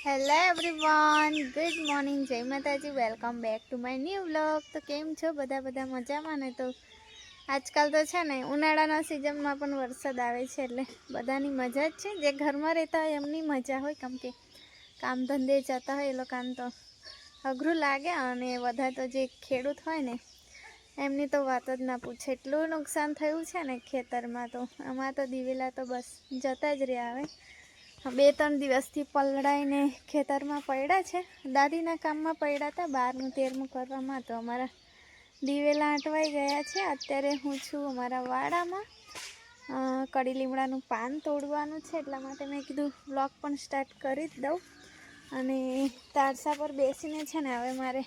Hello everyone good morning Jai Mataji welcome back to my new vlog તો કેમ છો? બધા બધા મજામાં ને? તો આજકાલ તો છે ને, ઉનાળાના સિઝનમાં પણ વરસાદ આવે છે એટલે બધાની મજા જ છે. જે ઘરમાં રહેતા હોય એમની મજા હોય. કેમ કે કામ ધંધે જતા હોય એ લોકોને તો અઘરું લાગે અને બધા તો જે ખેડૂત હોય ને, એમની તો વાત જ ના પૂછે. એટલું નુકસાન થયું છે ને ખેતરમાં તો. આમાં તો દિવેલા તો બસ જતા જ રહ્યા આવે બે ત્રણ દિવસથી પલળાઈને ખેતરમાં પડ્યા છે. દાદીના કામમાં પડ્યા હતા. બારનું તેરમું કરવામાં તો અમારા દિવેલા આંટવાઈ ગયા છે. અત્યારે હું છું અમારા વાડામાં. કડી લીમડાનું પાન તોડવાનું છે. એટલા માટે મેં કીધું બ્લોગ પણ સ્ટાર્ટ કરી જ દઉં. અને તારસા પર બેસીને છે ને હવે મારે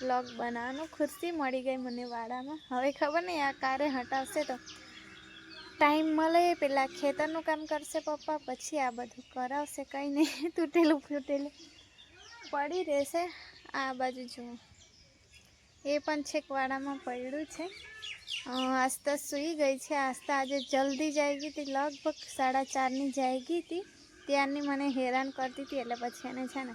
બ્લોગ બનાવવાનું. ખુરશી મળી ગઈ મને વાડામાં. હવે ખબર નહીં આ કારે હટાવશે તો ટાઈમ મળે, પેલા ખેતરનું કામ કરશે પપ્પા, પછી આ બધું કરાવશે. કંઈ નહીં, તૂટેલું ફૂટેલું. પડી રહેશે આ બાજુ જુઓ. એ પણ છેક વાડામાં પડ્યું છે. આસ્તા સૂઈ ગઈ છે. આસ્તા આજે જલ્દી જાગી હતી. લગભગ સાડા ચારની જાગી હતી. ત્યારની મને હેરાન કરતી હતી, એટલે પછી એને છે ને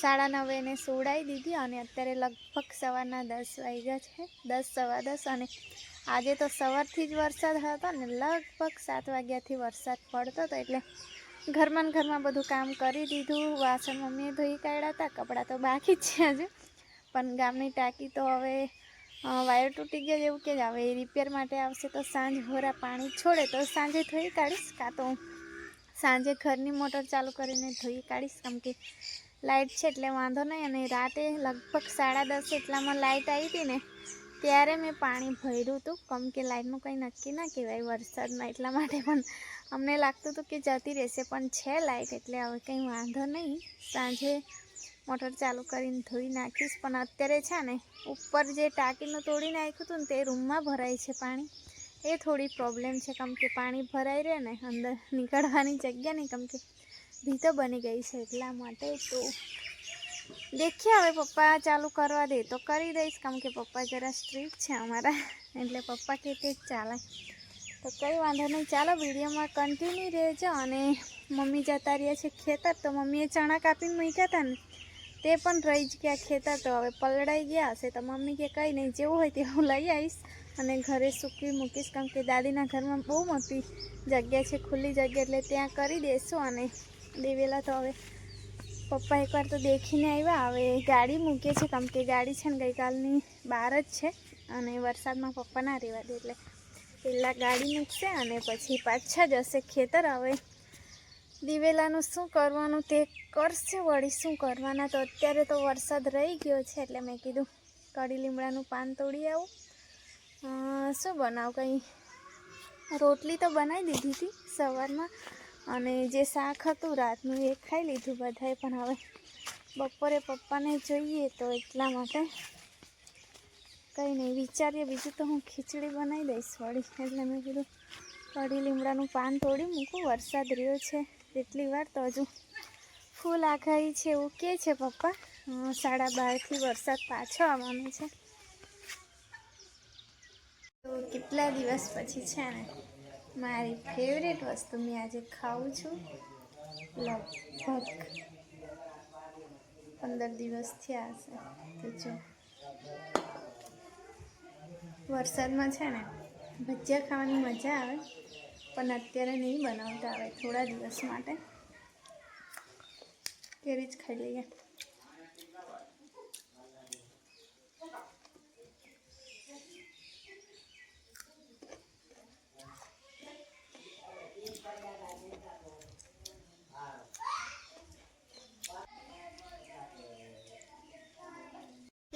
સાડા નવે એને સોડાવી દીધી અને અત્યારે લગભગ સવારના દસ વાગ્યા છે. દસ, સવા દસ અને આજે તો સવારથી જ વરસાદ હતો ને લગભગ સાત વાગ્યાથી વરસાદ પડતો હતો એટલે ઘરમાં ઘરમાં બધું કામ કરી દીધું. વાસણ મમ્મીએ ધોઈ કાઢ્યા હતા, કપડાં તો બાકી જ છે હજુ. પણ ગામની ટાંકી તો હવે વાયર તૂટી ગયા જેવું કે જ એ રિપેર માટે આવશે તો સાંજ હોરા પાણી છોડે તો સાંજે ધોઈ કાઢીશ. કાં તો સાંજે ઘરની મોટર ચાલુ કરીને ધોઈ કાઢીશ. કેમ કે લાઇટ છે એટલે વાંધો નહીં. અને રાતે લગભગ સાડા દસ એટલામાં લાઇટ આવી હતી ને, ત્યારે મેં પાણી ભર્યું હતું. કમ કે લાઇટનું કંઈ નક્કી ના કહેવાય, વરસાદમાં એટલા માટે પણ અમને લાગતું હતું કે જતી રહેશે, પણ છે લાઇટ એટલે હવે કંઈ વાંધો નહીં. સાંજે મોટર ચાલુ કરીને ધોઈ નાખીશ, પણ અત્યારે છે ને, ઉપર જે ટાંકીનું તોડી નાખ્યું હતું ને, તે રૂમમાં ભરાય છે પાણી. એ થોડી પ્રોબ્લેમ છે, કેમ કે પાણી ભરાઈ રહે ને, અંદર નીકળવાની જગ્યા નહીં, કેમ કે ભીતો બની ગઈ છે એટલા માટે તો. દેખીએ હવે પપ્પા ચાલુ કરવા દે તો કરી દઈશ. કેમ કે પપ્પા જરા સ્ટ્રીક છે અમારા. એટલે પપ્પા કે તે જ ચાલે. તો કંઈ વાંધો નહીં. ચાલો વિડીયોમાં કન્ટિન્યુ રહેજો અને મમ્મી જતા રહ્યા છે ખેતર. તો મમ્મીએ ચણા કાપીને મૂક્યા હતા ને. તે પણ રહી જ ગયા ખેતર. તો હવે પલડાઈ ગયા હશે. તો મમ્મી કે કંઈ નહીં, જેવું હોય તેવું લઈ આવીશ અને ઘરે સૂકવી મૂકીશ. કેમ કે દાદીના ઘરમાં બહુ મોટી જગ્યા છે, ખુલ્લી જગ્યા, એટલે ત્યાં કરી દેશું અને દેવેલા તો હવે પપ્પા એકવાર તો દેખીને આવ્યા હવે ગાડી મૂકીએ છે કેમ કે ગાડી છે ને ગઈકાલની બહાર જ છે અને વરસાદમાં પપ્પા ના રહેવા દે એટલે પહેલાં ગાડી મૂકશે અને પછી પાછા જશે ખેતર. હવે દિવેલાનું શું કરવાનું તે કરશે વળી શું કરવાના તો અત્યારે તો વરસાદ રહી ગયો છે એટલે મેં કીધું કડી લીમડાનું પાન તોડી આવું. શું બનાવું? કંઈ રોટલી તો બનાવી દીધી હતી સવારમાં. અને જે શાક હતું રાતનું એ ખાઈ લીધું બધાએ, પણ હવે બપોરે પપ્પાને જોઈએ તો એટલા માટે કંઈ નહીં, વિચારીએ બીજું તો હું ખીચડી બનાવી દઈશ વળી. એટલે મેં કીધું કઢી લીમડાનું પાન તોડી મૂકું, વરસાદ રહ્યો છે એટલી વાર તો હજુ ફૂલ આગાહી છે એવું કે છે પપ્પા. સાડા બારથી વરસાદ પાછો આવવાનો છે. તો કેટલા દિવસ પછી છે ને? મારી ફેવરેટ વસ્તુ મેં આજે ખાઉં છું. લગભગ પંદર દિવસ થયા હશે. તો જો. વરસાદમાં છે ને, ભજીયા ખાવાની મજા આવે, પણ અત્યારે નહીં બનાવતા આવે. થોડા દિવસ માટે. ત્યારે જ ખાઈ લઈએ.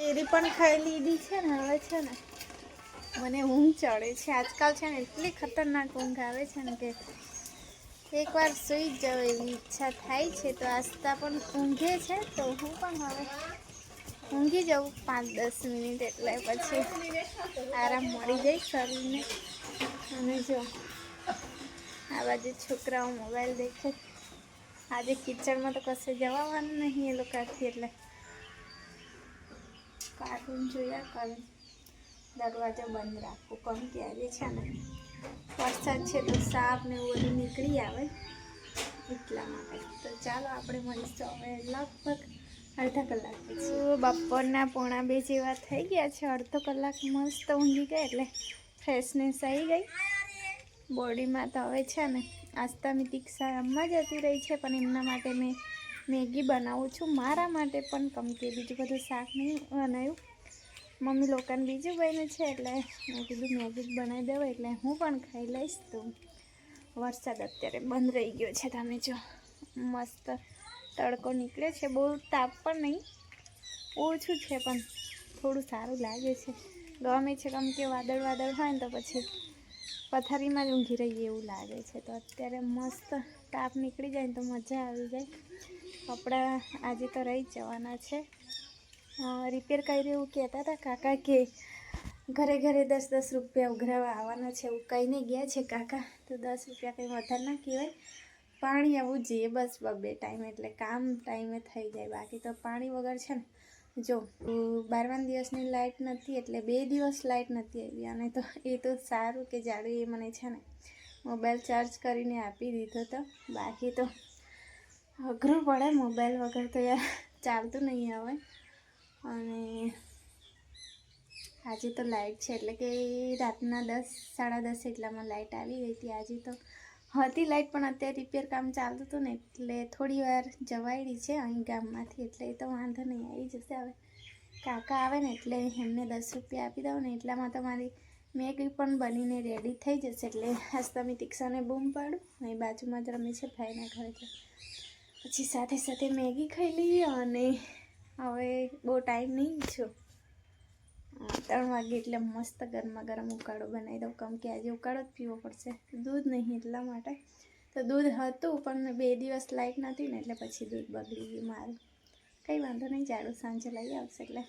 કેરી પણ ખાઈ લીધી છે ને, હવે છે ને મને ઊંઘ ચડે છે. આજકાલ છે ને એટલી ખતરનાક ઊંઘ આવે છે ને કે એકવાર સૂઈ જ જાવ એવી ઈચ્છા થાય છે. તો આસ્તા પણ ઊંઘે છે, તો હું પણ હવે ઊંઘી જાઉં પાંચ દસ મિનિટ એટલે પછી આરામ મળી જાય શરીરને. અને જો, આ બાજુ છોકરાઓ મોબાઈલ દેખે. આજે કિચડમાં તો કશે જવાનું નહીં એ લોકોથી એટલે કાર્ટૂન જોયા કરે. દરવાજો બંધ રાખવું કેમ કે આજે છે ને? વરસાદ છે તો સાપ ને એવું બધું નીકળી આવે. એટલા માટે. તો ચાલો આપણે મળીશું હવે લગભગ અડધા કલાક પછી. બપોરના પોણા બે જેવા થઈ ગયા છે. અડધો કલાક મસ્ત ઊંઘી ગયા એટલે ફ્રેશનેસ આવી ગઈ. બોડીમાં તો હવે છે ને આસ્તાની તીક્ષા રમવા જતી રહી છે, પણ એમના માટે મેં મેગી બનાવું છું. મારા માટે પણ કમ કે બીજું બધું શાક નહીં બનાવ્યું મમ્મી લોકોને બીજું બન્યું છે એટલે મેં કીધું મેગી જ બનાવી દઉં એટલે હું પણ ખાઈ લઈશ તો. વરસાદ અત્યારે બંધ રહી ગયો છે. તમે જો મસ્ત તડકો નીકળે છે. બહુ તાપ પણ નહીં. ઓછું છે પણ થોડું સારું લાગે છે. ગમે છે કેમ કે વાદળ વાદળ હોય ને તો પછી પથારીમાં જ ઊંઘી રહીએ એવું લાગે છે. તો અત્યારે મસ્ત તાપ નીકળી જાય ને તો મજા આવી જાય. કપડાં આજે તો રહી જવાના છે. રિપેર કરી એવું કહેતા હતા કાકા કે ઘરે ઘરે દસ દસ રૂપિયા ઉઘરાવા આવવાના છે એવું કહીને ગયા છે કાકા. તો દસ રૂપિયા કંઈ વધારે ના કહેવાય. પાણી આવવું જોઈએ. બસ બબે ટાઈમ એટલે કામ ટાઈમે થઈ જાય. બાકી તો પાણી વગર છે ને જો બારમા દિવસની લાઇટ નથી એટલે બે દિવસ લાઇટ નથી આવી. અને તો એ તો સારું કે જાડું એ મને છે ને મોબાઈલ ચાર્જ કરીને આપી દીધો તો. બાકી તો અઘરું પડે મોબાઈલ વગર તો યાર ચાલતું નહીં હવે અને આજે તો લાઇટ છે, એટલે કે રાતના દસ, સાડા દસ એટલામાં લાઇટ આવી ગઈ હતી. આજે તો હતી લાઇટ પણ અત્યારે રિપેર કામ ચાલતું હતું ને, એટલે થોડી વાર જવાયેલી છે અહીં ગામમાંથી, એટલે એ તો વાંધો નહીં, આવી જશે હવે. કાકા આવે ને, એટલે એમને દસ રૂપિયા આપી દઉં ને, એટલામાં તો મારી મેગી પણ બનીને રેડી થઈ જશે, એટલે આજ તમે તીક્ષાને બૂમ પાડું અહીં બાજુમાં જ રમે છે ભાઈના ઘરે. તો પછી સાથે સાથે મેગી ખાઈ લઈએ અને હવે બહુ ટાઈમ નહીં છો ત્રણ વાગે એટલે મસ્ત ગરમા ગરમ ઉકાળો બનાવી દઉં. કેમ કે આજે ઉકાળો જ પીવો પડશે. દૂધ નહીં એટલા માટે. તો દૂધ હતું, પણ બે દિવસ લાઇટ નથી ને એટલે પછી દૂધ બગડી ગયું મારું. કંઈ વાંધો નહીં જાડું સાંજે લઈ આવશે એટલે.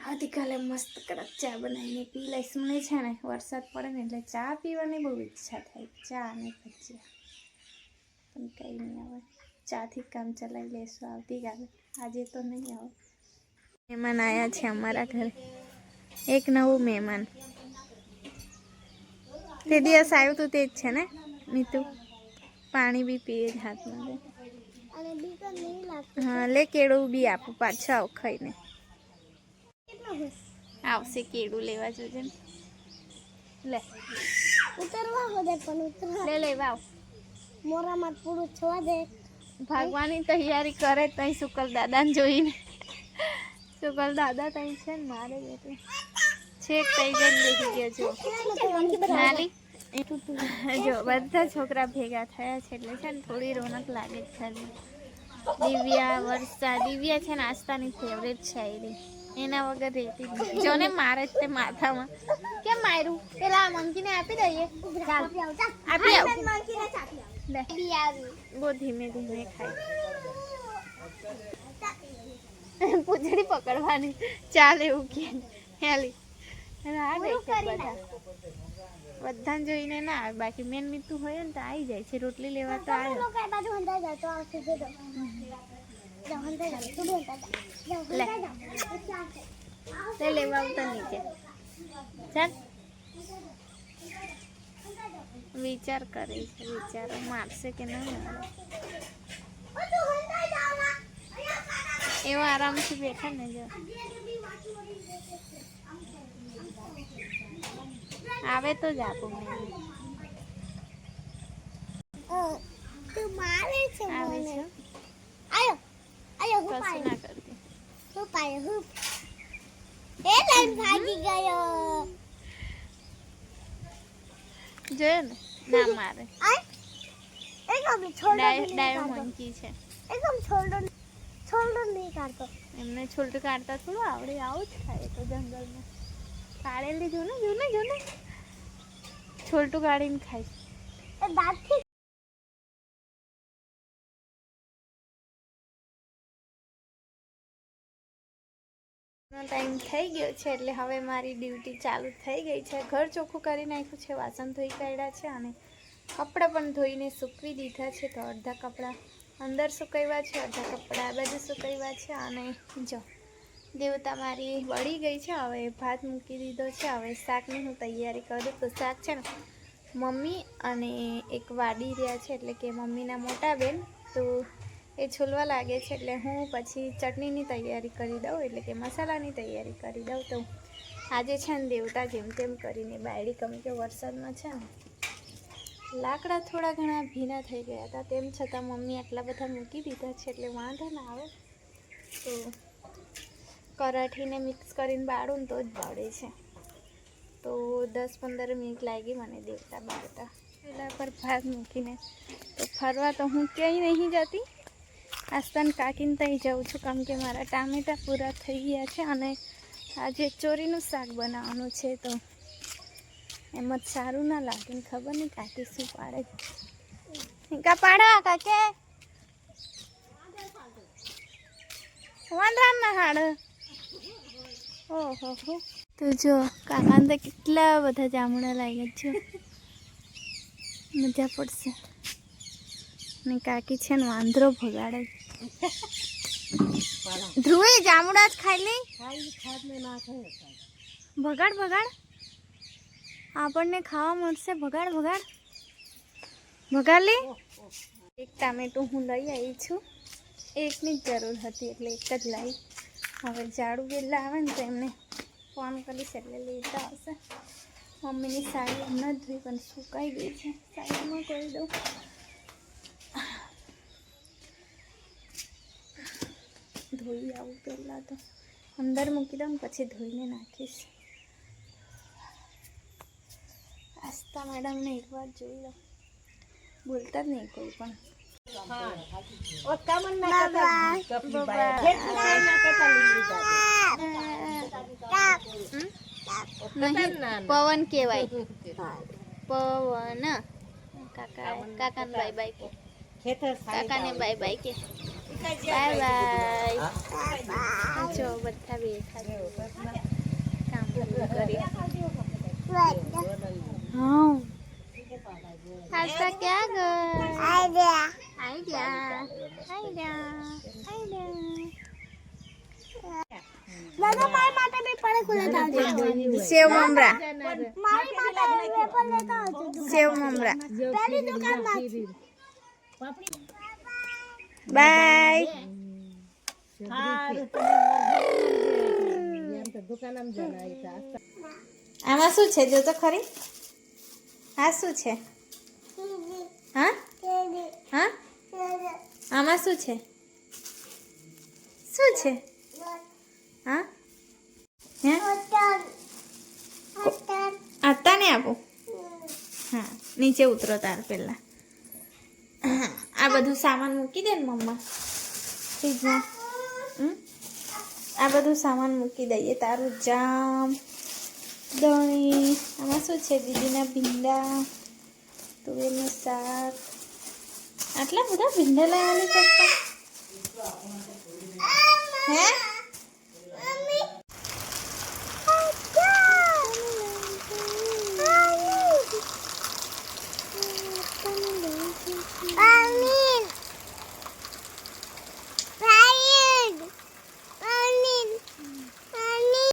આવતીકાલે મસ્ત કડક ચા બનાવીને પી લઈશ. મને છે ને વરસાદ પડે ને એટલે ચા પીવાની બહુ ઈચ્છા થાય. ચા અને ભજીયા. પણ કંઈ નહીં આવે ચાથી કામ ચલાવી લેશું આવતીકાલે આજે તો નહીં આવે મહેમાન આવ્યા છે અમારા ઘરે એક નવું મહેમાન તે દિવસ આવ્યું હતું તે જ છે ને નીતુ પાણી બી પીએ જ હાથમાં હા લે કેળું બી આપું પાછું આવ ખાઈને આવશે કેળું લેવા જોજે. લે ઉતરવા લે લેવા આવ મોરામાં પૂરું થવા દે. ભાગવાની તૈયારી કરે તઈ શુકલ દાદાને જોઈને. શુકલ દાદા તઈ છે ને મારે બેટું. છેક તઈ જઈને દેખી ગયો છો નાલી. જો બધા છોકરા ભેગા થયા છે એટલે છે ને થોડી રોનક લાગે જ ખાલી દિવ્યા વર્ષા દિવ્યા છે ને આસ્તાની ફેવરેટ છે એ એના વગર રહેતી જો ને મારે જ તે માથામાં. કેમ માર્યું? પેલા મંકીને આપી દઈએ. આપી આવ. લે. બહુ ધીમે ધીમે ખાય. પૂછડી પકડવાની. ચાલ એવું કે હેલી. બધા. બધાને જોઈને ના આવે. બાકી મેન મીઠું હોય ને તો આવી જાય. છે રોટલી લેવા તો આવે લેવા આવતા નીચે. ચાલ. વિચાર કરે છે, વિચારો, મારશે કે નહીં? મારે એવો આરામથી બેઠા ને જો. આવે તો જ આપું મેં. કશું ના કરતી. હું ભાગી ગયો. જોયો ને? ના મારે. આય છોડો નહીં ડાયો મંકી છે. એકદમ છોડો છોડો નહીં કાઢતો. એમને છોલટું કાઢતા થોડું આવડે આવું જ થાય તો જંગલમાં. કાઢેલી જો ને જો ને જો ને છોલટું કાઢીને ખાય. એ દાંતથી ટાઈમ થઈ ગયો છે એટલે હવે મારી ડ્યુટી ચાલુ થઈ ગઈ છે. ઘર ચોખ્ખું કરી નાખ્યું છે, વાસણ ધોઈ કાઢ્યા છે અને કપડાં પણ ધોઈને સૂકવી દીધા છે. તો અડધા કપડાં અંદર સુકાવ્યા છે, અડધા કપડાં આ બાજુ સુકાવ્યા છે અને જો, દેવતા મારી વળી ગઈ છે. હવે ભાત મૂકી દીધો છે. હવે શાકની હું તૈયારી કરું તો શાક છે ને, મમ્મી અને એક વાડી રહ્યા છે એટલે કે મમ્મીના મોટા બેન, તો એ છોલવા લાગે છે એટલે હું પછી ચટણીની તૈયારી કરી દઉં, એટલે કે મસાલાની તૈયારી કરી દઉં. તો આજે છે ને દેવતા જેમ તેમ કરીને બાયડી કમ કે વરસાદમાં છે ને, લાકડા થોડા ઘણા ભીના થઈ ગયા હતા. તેમ છતાં મમ્મી આટલા બધા મૂકી દીધા છે એટલે વાંધો ના આવે. તો કરાઠીને મિક્સ કરીને બાળું તો જ બાળે છે. તો દસ પંદર મિનિટ લાગી મને દેવતા બાળતા. પેલા પર ભાગ મૂકીને. તો ફરવા તો હું ક્યાંય નહીં જતી. આસ્તાન કાકીને ત્યાં જાઉં છું કારણ કે મારા ટામેટાં પૂરા થઈ ગયા છે અને આજે ચોરીનું શાક બનાવવાનું છે તો એમ જ સારું ના લાગે ખબર નહીં કાકી શું પાડે કા પાડવા કાકે. વાંદરા ના હાડ. ઓહો હો. તો જો કાકાને કેટલા બધા જામડા લાગ્યા છે. મજા પડશે. ને કાકી છે ને વાંદરો ભગાડે ધ્રુવે, જામુડા જ ખાઈ લઈ. ભગાડ ભગાડ. આપણને ખાવા મળશે. ભગાડ ભગાડ. ભગાડ લે. એક ટામેટું હું લઈ આવી છું. એકની જ જરૂર હતી, એટલે એક જ લાવી હવે ઝાડુ બેલા આવે ને તો એમને ફોન કરીશ એટલે લેતા આવશે. મમ્મીની સાડી હમણાં ધોઈ પણ સુકાઈ ગઈ છે. સાડીમાં કરી દઉં ધોઈ આવું પહેલાં તો અંદર મૂકી દઉં પછી ધોઈને નાખીશ આસ્તા મેડમને એકવાર જોઈ લો બોલતા જ નહીં કોઈ પણ નહીં પવન કહેવાય પવન કાકા કાકાને બાય બાય કે કાકાને બાય બાય કે બાય બાય જો બધા બેઠા કામ કરી હા આસ્તા ક્યાં ગઈ આઈ ગયા આઈ ગયા આઈ ગયા દાદા મારી માટે બી પડે ખુલે સેવ મમરા. મારી માટે વેફર લેતા આવજો સેવ મમરા બાય આમાં શું છે? જો તો ખરી. આ શું છે? હા? હા? આમાં શું છે? શું છે? હા? ને આપું? હા નીચે ઉતરો તાર પહેલાં. હા, આ બધું સામાન મૂકી દે ને મમ્મા. ફ્રીજમાં? આ બધું સામાન મૂકી દઈએ. તારું જામ, દહીં, આમાં શું છે? દીદીના ભીંડા, તુવેરનું શાક. આટલા બધા ભીંડા લાવવાની પપ્પા હે?